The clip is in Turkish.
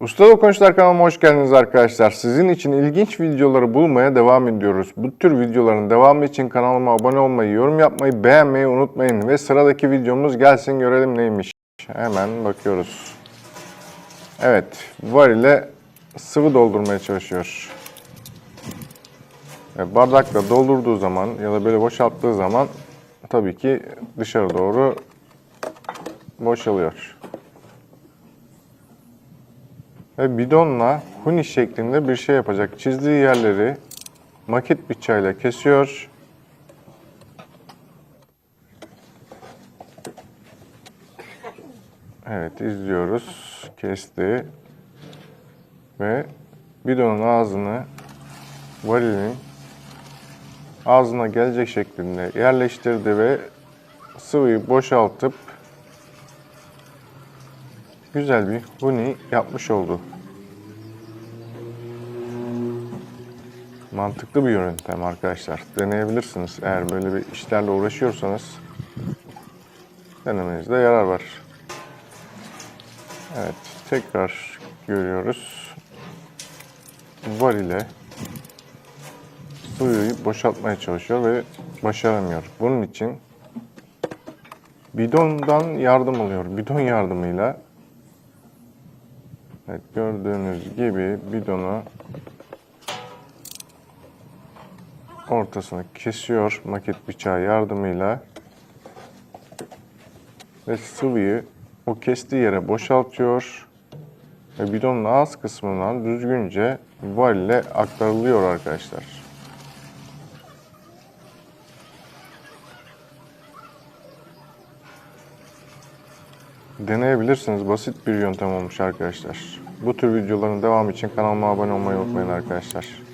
Usta Dokunuşlar kanalıma hoş geldiniz arkadaşlar. Sizin için ilginç videoları bulmaya devam ediyoruz. Bu tür videoların devamı için kanalıma abone olmayı, yorum yapmayı, beğenmeyi unutmayın. Ve sıradaki videomuz gelsin görelim neymiş. Hemen bakıyoruz. Evet, var ile sıvı doldurmaya çalışıyor. Bardakla doldurduğu zaman ya da böyle boşalttığı zaman tabii ki dışarı doğru boşalıyor. Ve bidonla huni şeklinde bir şey yapacak. Çizdiği yerleri maket bıçağıyla kesiyor. Evet izliyoruz. Kesti. Ve bidonun ağzını varilin ağzına gelecek şeklinde yerleştirdi ve sıvıyı boşaltıp güzel bir huni yapmış oldu. Mantıklı bir yöntem arkadaşlar. Deneyebilirsiniz. Eğer böyle bir işlerle uğraşıyorsanız denemenizde yarar var. Evet, tekrar görüyoruz. Var ile suyu boşaltmaya çalışıyor ve başaramıyor. Bunun için bidondan yardım alıyor. Bidon yardımıyla Evet gördüğünüz gibi bidonu ortasını kesiyor maket bıçağı yardımıyla ve sıvıyı o kestiği yere boşaltıyor ve bidonun ağız kısmından düzgünce var ile aktarılıyor arkadaşlar. Deneyebilirsiniz. Basit bir yöntem olmuş arkadaşlar. Bu tür videoların devamı için kanalıma abone olmayı unutmayın arkadaşlar.